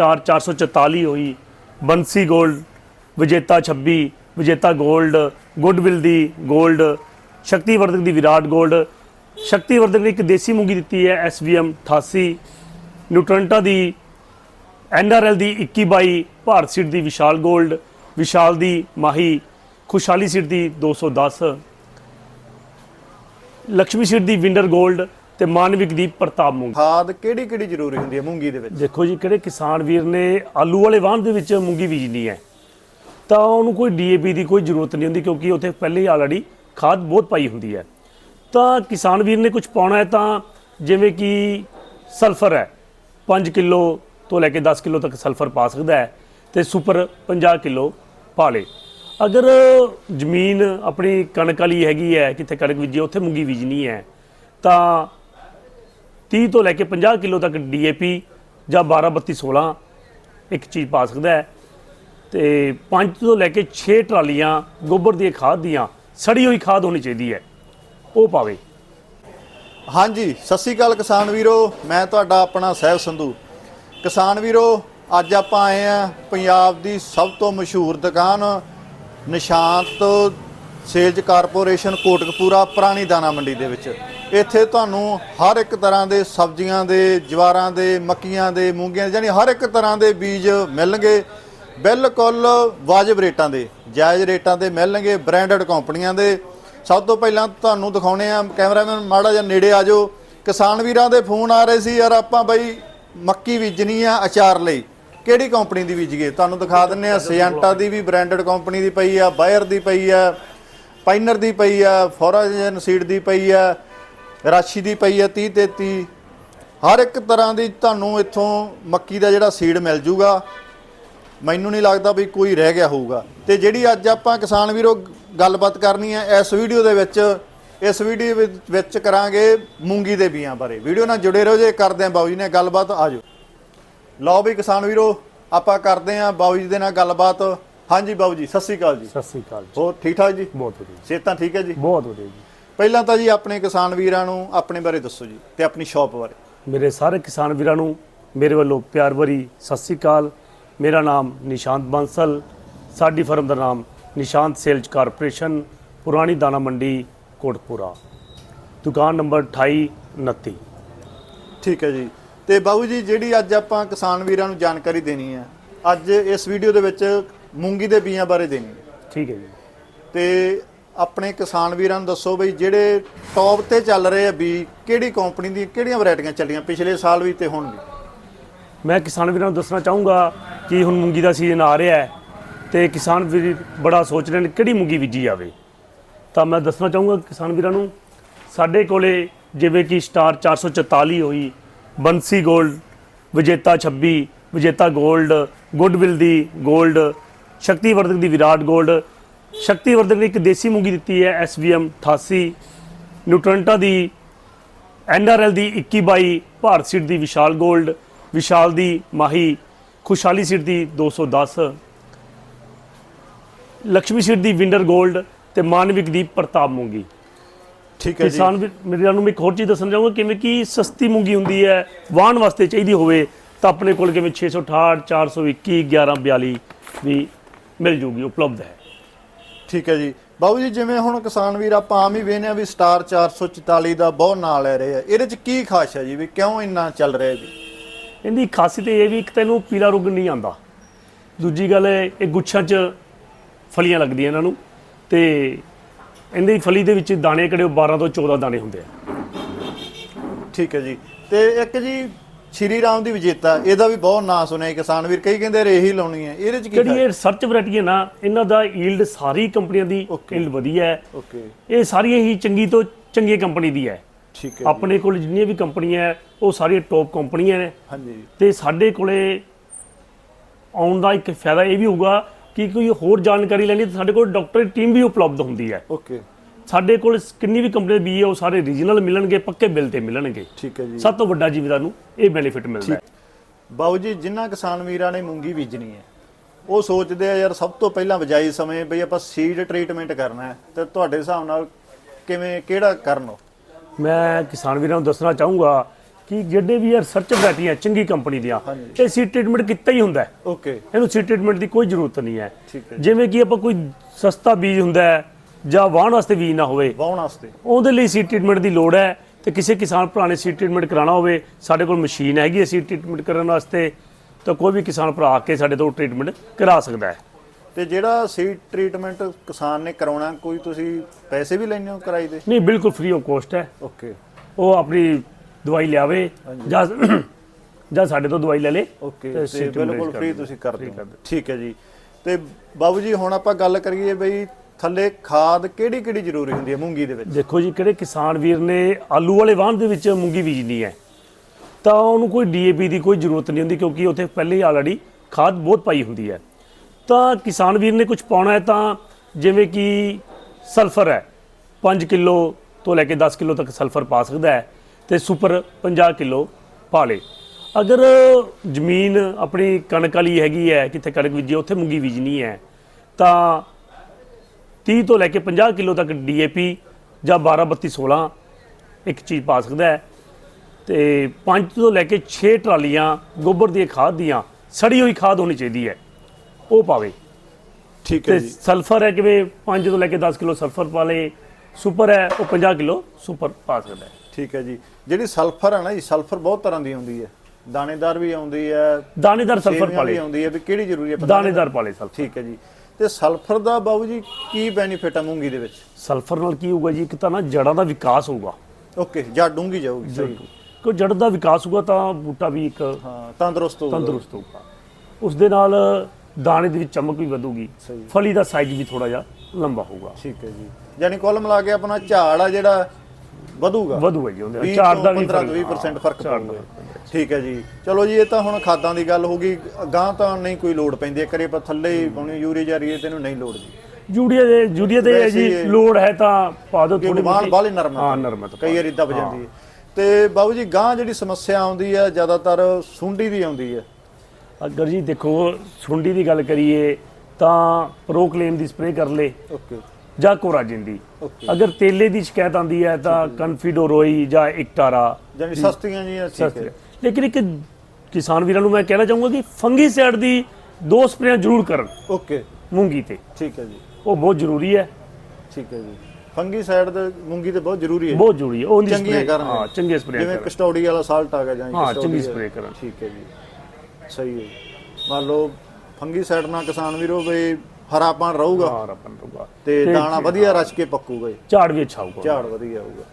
Star 444 ਹੋਈ, Bansi gold Vijeta 26 Vijeta gold goodwill ਦੀ gold Shaktivardhak ਦੀ Virat gold Shaktivardhak ਨੇ ਇੱਕ ਦੇਸੀ ਮੂੰਗੀ ਦਿੱਤੀ ਹੈ ਐਸਵੀਐਮ 88 ਨਿਊਟਰੰਟਾ ਦੀ ਐਨਆਰਐਲ ਦੀ 21 ਬਾਈ, ਭਾਰਤ ਸੀਟ ਦੀ ਵਿਸ਼ਾਲ ਗੋਲਡ ਵਿਸ਼ਾਲ ਦੀ ਮਾਹੀ, ਖੁਸ਼ਹਾਲੀ ਸੀਟ ਦੀ 210 ਲక్ష్ਮੀ ਸੀਟ ਦੀ ਵਿੰਡਰ ਗੋਲਡ ਤੇ ਮਾਨਵਿਕ ਦੀ ਪ੍ਰਤਾਪ ਮੂੰਗੀ। ਖਾਦ ਕਿਹੜੀ ਕਿਹੜੀ ਜ਼ਰੂਰੀ ਹੁੰਦੀ ਹੈ ਮੂੰਗੀ ਦੇ ਵਿੱਚ? ਦੇਖੋ ਜੀ ਕਿਹੜੇ ਕਿਸਾਨ ਵੀਰ ਨੇ ਆਲੂ ਵਾਲੇ ਵਾਹਨ ਦੇ ਵਿੱਚ ਮੂੰਗੀ ਬੀਜਣੀ ਹੈ ਤਾਂ ਉਹਨੂੰ ਕੋਈ ਡੀਏਪੀ ਦੀ ਕੋਈ ਜ਼ਰੂਰਤ ਨਹੀਂ ਹੁੰਦੀ ਕਿਉਂਕਿ ਉੱਥੇ ਪਹਿਲੇ ਹੀ ਆਲਰੇਡੀ ਖਾਦ ਬਹੁਤ ਪਾਈ ਹੁੰਦੀ ਹੈ। ਤਾਂ ਕਿਸਾਨ ਵੀਰ ਨੇ ਕੁਝ ਪਾਉਣਾ ਹੈ ਤਾਂ ਜਿਵੇਂ ਕਿ ਸਲਫਰ ਹੈ 5 ਕਿਲੋ ਤੋਂ ਲੈ ਕੇ 10 ਕਿਲੋ ਤੱਕ ਸਲਫਰ ਪਾ ਸਕਦਾ ਹੈ ਤੇ ਸੁਪਰ 50 ਕਿਲੋ ਪਾ ਲੇ। ਅਗਰ ਜ਼ਮੀਨ ਆਪਣੀ ਕਣਕ ਵਾਲੀ ਹੈਗੀ ਹੈ ਕਿਤੇ ਕਣਕ ਬੀਜੀ ਉੱਥੇ ਮੂੰਗੀ ਬੀਜਣੀ ਹੈ ਤਾਂ 30 ਤੋਂ ਲੈ ਕੇ 50 ਕਿਲੋ ਤੱਕ ਡੀਏਪੀ ਜਾਂ 12 32 16 ਇੱਕ ਚੀਜ਼ ਪਾ ਸਕਦਾ ਹੈ। ਤੇ 5 ਤੋਂ ਲੈ ਕੇ 6 ਟਰਾਲੀਆਂ ਗੋਬਰ ਦੀ ਖਾਦ ਦੀਆਂ, ਸੜੀ ਹੋਈ ਖਾਦ ਹੋਣੀ ਚਾਹੀਦੀ ਹੈ। ਉਹ ਪਾਵੇ। ਹਾਂਜੀ, ਸਤਿ ਸ਼੍ਰੀ ਅਕਾਲ ਕਿਸਾਨ ਵੀਰੋ, ਮੈਂ ਤੁਹਾਡਾ ਆਪਣਾ ਸਹਿਬ ਸੰਧੂ। ਕਿਸਾਨ ਵੀਰੋ, ਅੱਜ ਆਪਾਂ ਆਏ ਆ ਪੰਜਾਬ ਦੀ ਸਭ ਤੋਂ ਮਸ਼ਹੂਰ ਦੁਕਾਨ, ਨਿਸ਼ਾਂਤ ਸੇਲਜ਼ ਕਾਰਪੋਰੇਸ਼ਨ ਕੋਟਕਪੂਰਾ ਪੁਰਾਣੀ ਦਾਣਾ ਮੰਡੀ ਦੇ ਵਿੱਚ। ਇੱਥੇ ਤੁਹਾਨੂੰ ਹਰ ਇੱਕ ਤਰ੍ਹਾਂ ਦੇ ਸਬਜ਼ੀਆਂ ਦੇ, ਜਵਾਰਾਂ ਦੇ, ਮੱਕੀਆਂ ਦੇ, ਮੂੰਗੀਆਂ ਦੇ, ਯਾਨੀ ਹਰ ਇੱਕ ਤਰ੍ਹਾਂ ਦੇ ਬੀਜ ਮਿਲਣਗੇ। ਬਿਲਕੁਲ ਵਾਜਬ ਰੇਟਾਂ ਦੇ, ਜਾਇਜ਼ ਰੇਟਾਂ ਦੇ ਮਿਲਣਗੇ ਬ੍ਰਾਂਡਡ ਕੰਪਨੀਆਂ ਦੇ। ਸਭ ਤੋਂ ਪਹਿਲਾਂ ਤੁਹਾਨੂੰ ਦਿਖਾਉਣੇ ਆ ਕੈਮਰਾਮੈਨ, ਮਾੜਾ ਜਿਹਾ ਨੇੜੇ ਆ ਜਾਓ। ਕਿਸਾਨ ਵੀਰਾਂ ਦੇ ਫੋਨ ਆ ਰਹੇ ਸੀ, ਯਾਰ ਆਪਾਂ ਬਈ ਮੱਕੀ ਬੀਜਣੀ ਆ ਅਚਾਰ ਲਈ। ਕਿਹੜੀ ਕੰਪਨੀ ਦੀ ਬੀਜੀਏ? ਤੁਹਾਨੂੰ ਦਿਖਾ ਦਿੰਨੇ ਆ ਸਿਜੰਟਾ ਦੀ ਵੀ ਬ੍ਰਾਂਡਡ ਕੰਪਨੀ ਦੀ ਪਈ ਆ ਬਾਇਰ ਦੀ ਪਈ ਆ ਪਾਈਨਰ ਦੀ ਪਈ ਆ ਫੋਰਾਜਨ ਸੀਡ ਦੀ ਪਈ ਆ। ਰਾਸ਼ੀ ਦੀ ਪਈ ਆ 30 33 ਹਰ ਇੱਕ ਤਰ੍ਹਾਂ ਦੀ ਤੁਹਾਨੂੰ ਇੱਥੋਂ ਮੱਕੀ ਦਾ ਜਿਹੜਾ ਸੀਡ ਮਿਲ ਜੂਗਾ ਮੈਨੂੰ ਨਹੀਂ ਲੱਗਦਾ ਵੀ ਕੋਈ ਰਹਿ ਗਿਆ ਹੋਊਗਾ। ਤੇ ਜਿਹੜੀ ਅੱਜ ਆਪਾਂ ਕਿਸਾਨ ਵੀਰੋ ਗੱਲਬਾਤ ਕਰਨੀ ਹੈ ਇਸ ਵੀਡੀਓ ਦੇ ਵਿੱਚ ਇਸ ਵੀਡੀਓ ਵਿੱਚ- ਵਿੱਚ ਕਰਾਂਗੇ ਮੂੰਗੀ ਦੇ ਬੀਆਂ ਬਾਰੇ। ਵੀਡੀਓ ਨਾਲ ਜੁੜੇ ਰਹੋ ਜੇ ਕਰਦੇ ਆਂ ਬਾਊ ਜੀ ਨੇ ਗੱਲਬਾਤ ਆਜੋ ਲਓ ਵੀ ਕਿਸਾਨ ਵੀਰੋ ਆਪਾਂ ਕਰਦੇ ਆਂ ਬਾਊ ਜੀ ਦੇ ਨਾਲ ਗੱਲਬਾਤ। ਹਾਂਜੀ ਬਾਊ ਜੀ ਸਤਿ ਸ੍ਰੀ ਅਕਾਲ ਜੀ। ਸਤਿ ਸ੍ਰੀ ਅਕਾਲ ਜੀ। ਹੋਰ ਠੀਕ ਠਾਕ ਜੀ? ਬਹੁਤ ਵਧੀਆ। ਸਿਹਤਾਂ ਠੀਕ ਹੈ ਜੀ? ਬਹੁਤ ਵਧੀਆ ਜੀ। ਪਹਿਲਾਂ ਤਾਂ ਜੀ ਆਪਣੇ ਕਿਸਾਨ ਵੀਰਾਂ ਨੂੰ ਆਪਣੇ ਬਾਰੇ ਦੱਸੋ ਜੀ ਤੇ ਆਪਣੀ ਸ਼ਾਪ ਬਾਰੇ। ਮੇਰੇ ਸਾਰੇ ਕਿਸਾਨ ਵੀਰਾਂ ਨੂੰ ਮੇਰੇ ਵੱਲੋਂ ਪਿਆਰ ਭਰੀ ਸਤਿ ਸ੍ਰੀ ਅਕਾਲ। ਮੇਰਾ ਨਾਮ ਨਿਸ਼ਾਂਤ ਬਾਂਸਲ ਸਾਡੀ ਫਰਮ ਦਾ ਨਾਮ ਨਿਸ਼ਾਂਤ ਸੇਲਜ਼ ਕਾਰਪੋਰੇਸ਼ਨ ਪੁਰਾਣੀ ਦਾਣਾ ਮੰਡੀ ਕੋਟਪੂਰਾ। ਦੁਕਾਨ ਨੰਬਰ 28 29 ਠੀਕ ਹੈ ਜੀ। ਤੇ ਬਾਬੂ ਜੀ ਜਿਹੜੀ ਅੱਜ ਆਪਾਂ ਕਿਸਾਨ ਵੀਰਾਂ ਨੂੰ ਜਾਣਕਾਰੀ ਦੇਣੀ ਹੈ ਅੱਜ ਇਸ ਵੀਡੀਓ ਦੇ ਵਿੱਚ ਮੂੰਗੀ ਦੇ ਬੀਆਂ ਬਾਰੇ ਦੇਣੀ ਹੈ। ਠੀਕ ਹੈ ਜੀ। ਤੇ ਆਪਣੇ ਕਿਸਾਨ ਵੀਰਾਂ ਨੂੰ ਦੱਸੋ ਬਈ ਜਿਹੜੇ ਟੌਪ ਤੇ ਚੱਲ ਰਹੇ ਆ ਬੀ ਕਿਹੜੀ ਕੰਪਨੀ ਦੀ, ਕਿਹੜੀਆਂ ਵੈਰਾਈਟੀਆਂ ਚੱਲੀਆਂ ਪਿਛਲੇ ਸਾਲ ਵੀ ਤੇ ਹੁਣ ਵੀ? ਮੈਂ ਕਿਸਾਨ ਵੀਰਾਂ ਨੂੰ ਦੱਸਣਾ ਚਾਹੂੰਗਾ ਕਿ ਹੁਣ ਮੂੰਗੀ ਦਾ ਸੀਜ਼ਨ ਆ ਰਿਹਾ ਹੈ ਤੇ ਕਿਸਾਨ ਵੀਰ ਬੜਾ ਸੋਚ ਰਹੇ ਨੇ ਕਿਹੜੀ ਮੂੰਗੀ ਬੀਜੀ ਜਾਵੇ। ਤਾਂ ਮੈਂ ਦੱਸਣਾ ਚਾਹੂੰਗਾ ਕਿਸਾਨ ਵੀਰਾਂ ਨੂੰ, ਸਾਡੇ ਕੋਲੇ ਜਿਵੇਂ ਕਿ ਸਟਾਰ 444 ਹੋਈ, ਬੰਸੀ 골ਡ ਵਿਜੇਤਾ 26 ਵਿਜੇਤਾ 골ਡ ਗੁੱਡਵਿਲ ਦੀ 골ਡ ਸ਼ਕਤੀਵਰਧਕ ਦੀ ਵਿਰਾਟ 골ਡ ਸ਼ਕਤੀ ਵਰਧਕ ਨੇ ਇੱਕ ਦੇਸੀ ਮੂੰਗੀ ਦਿੱਤੀ ਹੈ ਐਸਵੀਐਮ 88 ਨਿਊਟਰੰਟਾ ਦੀ ਐਨਆਰਐਲ ਦੀ 21 ਬਾਈ ਭਾਰਤ ਸੀਟ ਦੀ ਵਿਸ਼ਾਲ 골ਡ ਵਿਸ਼ਾਲ ਦੀ ਮਾਹੀ ਖੁਸ਼ਹਾਲੀ ਸੀਟ ਦੀ 210 ਲక్ష్ਮੀ ਸੀਟ ਦੀ ਵਿੰਡਰ 골ਡ ਤੇ ਮਾਨਵਿਕ ਦੀ ਪ੍ਰਤਾਪ ਮੂੰਗੀ। ਠੀਕ ਹੈ ਜੀ। ਕਿਸਾਨ ਮੇਰੇ ਨੂੰ ਇੱਕ ਹੋਰ ਚੀਜ਼ ਦੱਸਣਾ ਚਾਹੂੰਗਾ ਕਿਵੇਂ ਕਿ ਸਸਤੀ ਮੂੰਗੀ ਹੁੰਦੀ ਹੈ ਵਾਹਨ ਵਾਸਤੇ ਚਾਹੀਦੀ ਹੋਵੇ ਤਾਂ ਆਪਣੇ ਕੋਲ ਕਿਵੇਂ 668 421 1142 ਵੀ ਮਿਲ ਜੂਗੀ ਉਪਲਬਧ ਹੈ। ਠੀਕ ਹੈ ਜੀ। ਬਾਬੂ ਜੀ ਜਿਵੇਂ ਹੁਣ ਕਿਸਾਨ ਵੀਰ ਆਪਾਂ ਆਮ ਹੀ ਵੇਖਦੇ ਆ ਵੀ ਸਟਾਰ 444 ਦਾ ਬਹੁਤ ਨਾਂ ਲੈ ਰਹੇ। ਆ ਇਹਦੇ ਚ ਕੀ ਖਾਸ ਹੈ ਜੀ? ਵੀ ਕਿਉਂ ਇੰਨਾ ਚੱਲ ਰਿਹਾ ਜੀ? ਇਹਦੀ ਖਾਸੀਅਤ ਇਹ ਵੀ ਇੱਕ ਤੈਨੂੰ ਪੀਲਾ ਰੁੱਗ ਨਹੀਂ ਆਂਦਾ ਦੂਜੀ ਗੱਲ ਇਹ ਇਹ ਗੁੱਛਾਂ 'ਚ ਫਲੀਆਂ ਲੱਗਦੀਆਂ ਇਹਨਾਂ ਨੂੰ ਤੇ ਇਹਦੀ ਫਲੀ ਦੇ ਵਿੱਚ ਦਾਣੇ ਕਿਹੜੇ ਉਹ 12 ਤੋਂ 14 ਦਾਣੇ ਹੁੰਦੇ ਆ। ਠੀਕ ਹੈ ਜੀ। ਤੇ ਇੱਕ ਜੀ ਸ਼੍ਰੀ ਰਾਮ ਦੀ ਵਿਜੇਤਾ ਇਹਦਾ ਵੀ ਬਹੁਤ ਨਾਂ ਸੁਣਿਆ ਕਿਸਾਨ ਵੀਰ ਕਈ ਕਹਿੰਦੇ ਰੇਹੀ ਲਾਉਣੀ ਹੈ। ਇਹਦੇ ਚ ਕੀ ਜਿਹੜੀ ਇਹ ਰਿਸਰਚ ਵੈਰਾਈਟੀ ਹੈ ਨਾ ਇਹਨਾਂ ਦਾ ਈਲਡ ਸਾਰੀ ਕੰਪਨੀਆਂ ਦੀ. ਈਲਡ ਵਧੀਆ ਹੈ। ਓਕੇ ਇਹ ਸਾਰੀਆਂ ਹੀ ਚੰਗੀ ਤੋਂ ਚੰਗੀ ਕੰਪਨੀ ਦੀ ਹੈ। ਠੀਕ ਹੈ ਆਪਣੇ ਕੋਲ ਜਿੰਨੀਆਂ ਵੀ ਕੰਪਨੀਆਂ ਹੈ ਉਹ ਸਾਰੀਆਂ ਟੌਪ ਕੰਪਨੀਆਂ ਨੇ। ਹਾਂਜੀ। ਤੇ ਸਾਡੇ ਕੋਲੇ ਆਉਣ ਦਾ ਇੱਕ ਫਾਇਦਾ ਇਹ ਵੀ ਹੋਊਗਾ ਕਿ ਕੋਈ ਹੋਰ ਜਾਣਕਾਰੀ ਲੈਣੀ ਤਾਂ ਸਾਡੇ ਕੋਲ ਡਾਕਟਰੀ ਟੀਮ ਵੀ ਉਪਲਬਧ ਹੁੰਦੀ ਹੈ। ਓਕੇ ਸਾਡੇ ਕੋਲ ਕਿੰਨੀ ਵੀ ਕੰਪਨੀ ਵੀ ਹੈ ਉਹ ਸਾਰੇ ਰੀਜਨਲ ਮਿਲਣਗੇ ਪੱਕੇ ਬਿੱਲ ਤੇ ਮਿਲਣਗੇ। ਠੀਕ ਹੈ ਜੀ। ਸਭ ਤੋਂ ਵੱਡਾ ਜੀਵਦਾਰ ਨੂੰ ਇਹ ਬੈਨੀਫਿਟ ਮਿਲਦਾ ਹੈ। ਬਾਬੂ ਜੀ ਜਿਨ੍ਹਾਂ ਕਿਸਾਨ ਵੀਰਾਂ ਨੇ ਮੂੰਗੀ ਬੀਜਣੀ ਹੈ ਉਹ ਸੋਚਦੇ ਆ ਯਾਰ ਸਭ ਤੋਂ ਪਹਿਲਾਂ ਬਜਾਈ ਸਮੇਂ ਬਈ ਆਪਾਂ ਸੀਡ ਟ੍ਰੀਟਮੈਂਟ ਕਰਨਾ ਹੈ ਤੇ ਤੁਹਾਡੇ ਹਿਸਾਬ ਨਾਲ ਕਿਵੇਂ ਕਿਹੜਾ ਕਰਨ ਉਹ? ਮੈਂ ਕਿਸਾਨ ਵੀਰਾਂ ਨੂੰ ਦੱਸਣਾ ਚਾਹੂੰਗਾ ਕਿ ਜਿਹੜੇ ਵੀ ਰਿਸਰਚ ਵੈਰਾਈਟੀਆਂ ਚੰਗੀ ਕੰਪਨੀ ਦੀਆਂ। ਇਹ ਸੀਡ ਟ੍ਰੀਟਮੈਂਟ ਕੀਤਾ ਹੀ ਹੁੰਦਾ ਹੈ। ਓਕੇ ਇਹਨੂੰ ਸੀਡ ਟ੍ਰੀਟਮੈਂਟ ਦੀ ਕੋਈ ਜ਼ਰੂਰਤ ਨਹੀਂ ਹੈ। ਜਿਵੇਂ ਕਿ ਆਪਾਂ ਕੋਈ ਸਸਤਾ ਬੀਜ ਹੁੰਦਾ ਹੈ ਜਾਂ ਵਾਹਣ ਵਾਸਤੇ ਬੀਜ ਨਾ ਹੋਵੇ। ਵਾਉਣ ਵਾਸਤੇ। ਉਹਦੇ ਲਈ ਸੀਡ ਟ੍ਰੀਟਮੈਂਟ ਦੀ ਲੋੜ ਹੈ ਤੇ ਕਿਸੇ ਕਿਸਾਨ ਭਰਾ ਨੇ ਸੀਡ ਟ੍ਰੀਟਮੈਂਟ ਕਰਾਉਣਾ ਹੋਵੇ ਸਾਡੇ ਕੋਲ ਮਸ਼ੀਨ ਹੈਗੀ ਹੈ ਸੀਡ ਟ੍ਰੀਟਮੈਂਟ ਕਰਨ ਵਾਸਤੇ ਤਾਂ ਕੋਈ ਵੀ ਕਿਸਾਨ ਭਰਾ ਆ ਕੇ ਸਾਡੇ ਤੋਂ ਟ੍ਰੀਟਮੈਂਟ ਕਰਾ ਸਕਦਾ ਹੈ। ਤੇ ਜਿਹੜਾ ਸੀਡ ਟ੍ਰੀਟਮੈਂਟ ਕਿਸਾਨ ਨੇ ਕਰਾਉਣਾ ਕੋਈ ਤੁਸੀਂ ਪੈਸੇ ਵੀ ਲੈਣੇ ਹੋ ਕਿਰਾਏ ਦੇ? ਨਹੀਂ ਬਿਲਕੁਲ ਫ੍ਰੀ ਆਫ ਕੋਸਟ ਹੈ। ਓਕੇ ਉਹ ਆਪਣੀ ਦਵਾਈ ਲਿਆਵੇ ਜਾਂ ਜਾਂ ਸਾਡੇ ਤੋਂ ਦਵਾਈ ਲੈ ਲੇ ਓਕੇ ਤੇ ਬਿਲਕੁਲ ਕਰ ਫ੍ਰੀ ਦਿਓ। ਤੁਸੀਂ ਕਰ ਦਿਓ। ਠੀਕ ਹੈ ਜੀ। ਤੇ ਬਾਬੂ ਜੀ ਹੁਣ ਆਪਾਂ ਗੱਲ ਕਰੀਏ ਬਈ ਥੱਲੇ ਖਾਦ ਕਿਹੜੀ ਕਿਹੜੀ ਜ਼ਰੂਰੀ ਹੁੰਦੀ ਹੈ ਮੂੰਗੀ ਦੇ ਵਿੱਚ? ਦੇਖੋ ਜੀ, ਕਿਹੜੇ ਕਿਸਾਨ ਵੀਰ ਨੇ ਆਲੂ ਵਾਲੇ ਵਾਹਣ ਦੇ ਵਿੱਚ ਮੂੰਗੀ ਬੀਜਣੀ ਹੈ, ਤਾਂ ਉਹਨੂੰ ਕੋਈ ਡੀਏਪੀ ਦੀ ਕੋਈ ਜ਼ਰੂਰਤ ਨਹੀਂ ਹੁੰਦੀ ਕਿਉਂਕਿ ਉੱਥੇ ਪਹਿਲੇ ਹੀ ਆਲਰੇਡੀ ਖਾਦ ਬਹੁਤ ਪਾਈ ਹੁੰਦੀ ਹੈ। ਤਾਂ ਕਿਸਾਨ ਵੀਰ ਨੇ ਕੁਝ ਪਾਉਣਾ ਹੈ ਤਾਂ ਜਿਵੇਂ ਕਿ ਸਲਫਰ ਹੈ 5 ਕਿਲੋ ਤੋਂ ਲੈ ਕੇ 10 ਕਿਲੋ ਤੱਕ ਸਲਫਰ ਪਾ ਸਕਦਾ ਹੈ ਤੇ ਸੁਪਰ 50 ਕਿਲੋ ਪਾ ਲੇ। ਅਗਰ ਜ਼ਮੀਨ ਆਪਣੀ ਕਣਕ ਵਾਲੀ ਹੈਗੀ ਹੈ, ਕਿੱਥੇ ਕਣਕ ਬੀਜੀ ਉੱਥੇ ਮੂੰਗੀ ਬੀਜਣੀ ਹੈ, ਤਾਂ 30 ਤੋਂ ਲੈ ਕੇ 50 ਕਿਲੋ ਤੱਕ ਡੀਏਪੀ ਜਾਂ 12 32 16 ਇੱਕ ਚੀਜ਼ ਪਾ ਸਕਦਾ ਹੈ। ਤੇ 5 ਤੋਂ ਲੈ ਕੇ 6 ਟਰਾਲੀਆਂ ਗੋਬਰ ਦੀ ਖਾਦ ਦੀਆਂ ਸੜੀ ਹੋਈ ਖਾਦ ਹੋਣੀ ਚਾਹੀਦੀ ਹੈ। ਉਹ ਪਾਵੇ। ਠੀਕ ਹੈ ਤੇ ਜੀ। ਸਲਫਰ ਹੈ ਕਿਵੇਂ 5 ਤੋਂ ਲੈ ਕੇ 10 ਕਿਲੋ ਸਲਫਰ ਪਾ ਲੇ ਸੁਪਰ ਹੈ ਉਹ 50 ਕਿਲੋ ਸੁਪਰ ਪਾ ਸਕਦਾ ਹੈ। ਠੀਕ ਹੈ ਜੀ। ਜਿਹੜੀ ਸਲਫਰ ਹੈ ਨਾ ਜੀ ਸਲਫਰ ਬਹੁਤ ਤਰ੍ਹਾਂ ਦੀ ਹੁੰਦੀ ਹੈ। ਦਾਣੇਦਾਰ ਵੀ ਆਉਂਦੀ ਹੈ ਦਾਣੇਦਾਰ ਸਲਫਰ ਪਾ ਲੇ ਆਉਂਦੀ ਹੈ ਵੀ ਕਿਹੜੀ ਜ਼ਰੂਰੀ ਹੈ ਦਾਣੇਦਾਰ ਪਾ ਲੇ ਸਲਫਰ। ਠੀਕ ਹੈ ਜੀ। ਤੇ ਸਲਫਰ ਦਾ ਬਾਬੂ ਜੀ ਕੀ ਬੈਨੀਫਿਟ ਹੈ ਮੂੰਗੀ ਦੇ ਵਿੱਚ? ਸਲਫਰ ਨਾਲ ਕੀ ਹੋਊਗਾ ਜੀ? ਇੱਕ ਤਾਂ ਨਾ ਜੜਾਂ ਦਾ ਵਿਕਾਸ ਹੋਊਗਾ। ਓਕੇ ਜਾਂ ਡੂੰਗੀ ਜਾਊਗੀ ਸਹੀ। ਕਿਉਂ ਜੜ ਦਾ ਵਿਕਾਸ ਹੋਊਗਾ ਤਾਂ ਬੂਟਾ ਵੀ ਇੱਕ ਹਾਂ ਤੰਦਰੁਸਤ ਹੋਊਗਾ। ਤੰਦਰੁਸਤ ਹੋਊਗਾ। ਉਸ ਦੇ ਨਾਲ ਦਾਣੇ ਦੇ ਵਿੱਚ ਚਮਕ ਵੀ ਵਧੂਗੀ। ਫਲੀ ਦਾ ਸਾਈਜ਼ ਵੀ ਥੋੜਾ ਜਿਹਾ ਲੰਬਾ ਹੋਊਗਾ। ਠੀਕ ਹੈ ਜੀ। ਯਾਨੀ ਕੁੱਲ ਮਿਲਾ ਕੇ ਆਪਣਾ ਝਾੜ ਆ ਜਿਹੜਾ ਵਧੂਗਾ। ਵਧੂਗਾ ਜੀ ਉਹਦੇ 20 ਚਾਰ ਤੋਂ ਦਾ ਵੀ 15 ਤੋਂ 20% ਫ਼ਰਕ ਪਊਗਾ। ਠੀਕ ਹੈ ਜੀ। ਚਲੋ ਜੀ ਇਹ ਤਾਂ ਹੁਣ ਖਾਦਾਂ ਦੀ ਗੱਲ ਹੋ ਗਈ। ਗਾਂ ਤਾਂ ਨਹੀਂ ਕੋਈ ਲੋੜ ਪੈਂਦੀ। ਕਰੇ ਪਰ ਥੱਲੇ ਹੀ। ਪਾਉਣੀ ਯੂਰੀ ਜਾਂ ਰੀਏ ਤੈਨੂੰ ਨਹੀਂ ਲੋੜ ਜੀ। ਯੂਰੀਆ ਦੇ ਯੂਰੀਆ ਵੈਸੇ ਜੀ ਲੋੜ ਹੈ ਤਾਂ ਪਾ ਦਿਓ ਥੋੜੀ ਬਾਲ ਬਾਲੇ ਨਰਮ ਹੈ ਨਰਮ ਕਈ ਵਾਰੀ ਦਬ ਜਾਂਦੀ ਹੈ। ਤੇ ਬਾਬੂ ਜੀ ਗਾਂ ਜਿਹੜੀ ਸਮੱਸਿਆ ਆਉਂਦੀ ਹੈ ਜ਼ਿਆਦਾਤਰ ਸੁੰਡੀ ਦੀ ਆਉਂਦੀ ਹੈ। ਅਗਰ ਜੀ ਦੇਖੋ ਸੁੰਡੀ ਦੀ ਗੱਲ ਕਰੀਏ ਤਾਂ ਪ੍ਰੋਕਲੇਮ ਦੀ ਸਪਰੇਅ ਕਰ ਲੇ। ਓਕੇ। ਜਾਂ ਕੋਰਾਜਿਨ ਦੀ ਅਗਰ ਤੇਲੇ ਦੀ ਸ਼ਿਕਾਇਤ ਆਉਂਦੀ ਹੈ ਤਾਂ ਕਨਫੀਡੋਰੋਈ ਜਾਂ ਇਕਟਾਰਾ ਯਾਨੀ ਸਸਤੀਆਂ ਜੀ ਠੀਕ ਹੈ। ਲੇਕਿਨ ਇੱਕ ਕਿਸਾਨ ਵੀਰਾਂ ਨੂੰ ਮੈਂ ਕਹਿਣਾ ਚਾਹੂੰਗਾ ਕਿ ਫੰਗੀਸਾਈਡ ਦੀ ਦੋ ਸਪਰੇਆਂ ਜ਼ਰੂਰ ਕਰਨ ਓਕੇ। ਮੂੰਗੀ ਤੇ। ਠੀਕ ਹੈ ਜੀ। ਉਹ ਬਹੁਤ ਜ਼ਰੂਰੀ ਹੈ। ਠੀਕ ਹੈ ਜੀ। ਫੰਗੀ ਸਾਈਡ ਦੇ ਮੂੰਗੀ ਤੇ ਬਹੁਤ ਜ਼ਰੂਰੀ ਹੈ। ਬਹੁਤ ਜ਼ਰੂਰੀ ਹੈ। ਉਹਦੀ ਚੰਗੀਆਂ spray- ਕਰਨ ਹਾਂ ਚੰਗੇ ਸਪਰੇਅ ਜਿਵੇਂ ਕਸਟੋਡੀ ਵਾਲਾ ਸਾਲਟ ਆ ਗਿਆ ਜਾਂ ਹਾਂ ਚੰਗੀ। ਸਪਰੇਅ ਕਰਨ। ਠੀਕ ਹੈ ਜੀ। ਸਹੀ ਹੈ। ਮੰਨ ਲਓ ਫੰਗੀ ਸਾਈਡ ਨਾਲ ਕਿਸਾਨ ਵੀਰੋ ਵੀ ਹਰਾਪਣ ਰਹੂਗਾ। ਹਾਂ ਰਪਨ ਰੂਗਾ ਤੇ ਦਾਣਾ ਵਧੀਆ ਰਚ ਕੇ ਪੱਕੂਗਾ ਜੀ। ਝਾੜ ਵੀ ਅੱਛਾ ਹੋਊਗਾ। ਝਾੜ ਵਧੀਆ ਆਊਗਾ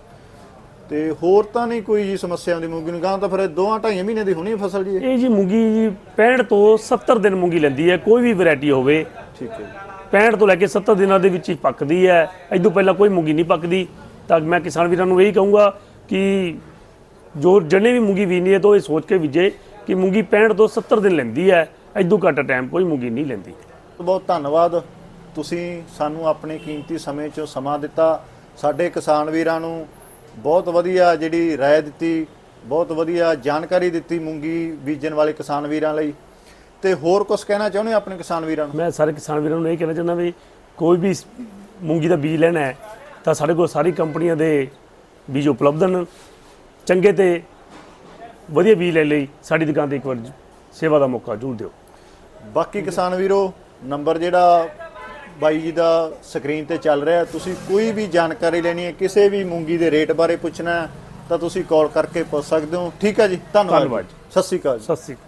ਤੇ ਹੋਰ ਤਾਂ ਨਹੀਂ ਕੋਈ ਜੀ ਸਮੱਸਿਆ ਆਉਂਦੀ ਮੂੰਗੀ ਨੂੰ। ਗਾਂ ਤਾਂ ਫਿਰ ਇਹ ਦੋਆਂ ਢਾਈਆਂ ਮਹੀਨੇ ਦੀ ਹੋਣੀ ਹੈ ਫਸਲ ਜੀ ਇਹ? ਇਹ ਜੀ ਮੂੰਗੀ ਜੀ 65 ਤੋਂ 70 ਦਿਨ ਮੂੰਗੀ ਲੈਂਦੀ ਹੈ। ਕੋਈ ਵੀ ਵੈਰਾਈਟੀ ਹੋਵੇ। ਠੀਕ ਹੈ ਜੀ। 65 ਤੋਂ ਲੈ ਕੇ 70 ਦਿਨਾਂ ਦੇ ਵਿੱਚ ਹੀ ਪੱਕਦੀ ਹੈ। ਇਦੋਂ ਪਹਿਲਾਂ ਕੋਈ ਮੂੰਗੀ ਨਹੀਂ ਪੱਕਦੀ। ਤਾਂ ਮੈਂ ਕਿਸਾਨ ਵੀਰਾਂ ਨੂੰ ਇਹੀ ਕਹੂੰਗਾ ਕਿ ਜੋ ਜਣੇ ਵੀ ਮੂੰਗੀ ਬੀਜਣੀ ਹੈ ਤਾਂ ਉਹ ਇਹ ਸੋਚ ਕੇ ਬੀਜੇ ਕਿ ਮੂੰਗੀ 65 ਤੋਂ 70 ਦਿਨ ਲੈਂਦੀ ਹੈ। ਇਦੋਂ ਘੱਟ ਟਾਈਮ ਕੋਈ ਮੂੰਗੀ ਨਹੀਂ ਲੈਂਦੀ। ਬਹੁਤ ਧੰਨਵਾਦ। ਤੁਸੀਂ ਸਾਨੂੰ ਆਪਣੇ ਕੀਮਤੀ ਸਮੇਂ ਚੋਂ ਸਮਾਂ ਦਿੱਤਾ। ਸਾਡੇ ਕਿਸਾਨ ਵੀਰਾਂ ਨੂੰ ਬਹੁਤ ਵਧੀਆ ਜਿਹੜੀ ਰਾਏ ਦਿੱਤੀ ਬਹੁਤ ਵਧੀਆ ਜਾਣਕਾਰੀ ਦਿੱਤੀ ਮੂੰਗੀ ਬੀਜਣ ਵਾਲੇ ਕਿਸਾਨ ਵੀਰਾਂ ਲਈ। ਤੇ ਹੋਰ ਕੁਝ ਕਹਿਣਾ ਚਾਹੁੰਦੇ ਆਪਣੇ ਕਿਸਾਨ ਵੀਰਾਂ ਨੂੰ? ਮੈਂ ਸਾਰੇ ਕਿਸਾਨ ਵੀਰਾਂ ਨੂੰ ਇਹ ਕਹਿਣਾ ਚਾਹੁੰਦਾ ਵੀ ਕੋਈ ਵੀ ਮੂੰਗੀ ਦਾ ਬੀਜ ਲੈਣਾ ਹੈ ਤਾਂ ਸਾਡੇ ਕੋਲ ਸਾਰੀ ਕੰਪਨੀਆਂ ਦੇ ਬੀਜ ਉਪਲਬਧ ਹਨ। ਚੰਗੇ ਤੇ ਵਧੀਆ ਬੀਜ ਲੈ ਲਈ ਸਾਡੀ ਦੁਕਾਨ ਤੇ ਇੱਕ ਵਾਰ ਸੇਵਾ ਦਾ ਮੌਕਾ ਜ਼ਰੂਰ ਦਿਓ। ਬਾਕੀ ਕਿਸਾਨ ਵੀਰੋ ਨੰਬਰ ਜਿਹੜਾ ਬਾਈ ਜੀ ਦਾ ਸਕਰੀਨ ਤੇ ਚੱਲ ਰਿਹਾ ਤੁਸੀਂ ਕੋਈ ਵੀ ਜਾਣਕਾਰੀ ਲੈਣੀ ਹੈ ਕਿਸੇ ਵੀ ਮੂੰਗੀ ਦੇ ਰੇਟ ਬਾਰੇ ਪੁੱਛਣਾ ਤਾਂ ਤੁਸੀਂ ਕਾਲ ਕਰਕੇ ਪੁੱਛ ਸਕਦੇ ਹੋ ਠੀਕ ਹੈ ਜੀ ਧੰਨਵਾਦ। ਸਤਿ ਸ਼੍ਰੀ ਅਕਾਲ ਜੀ। ਸਤਿ ਸ੍ਰੀ ਅਕਾਲ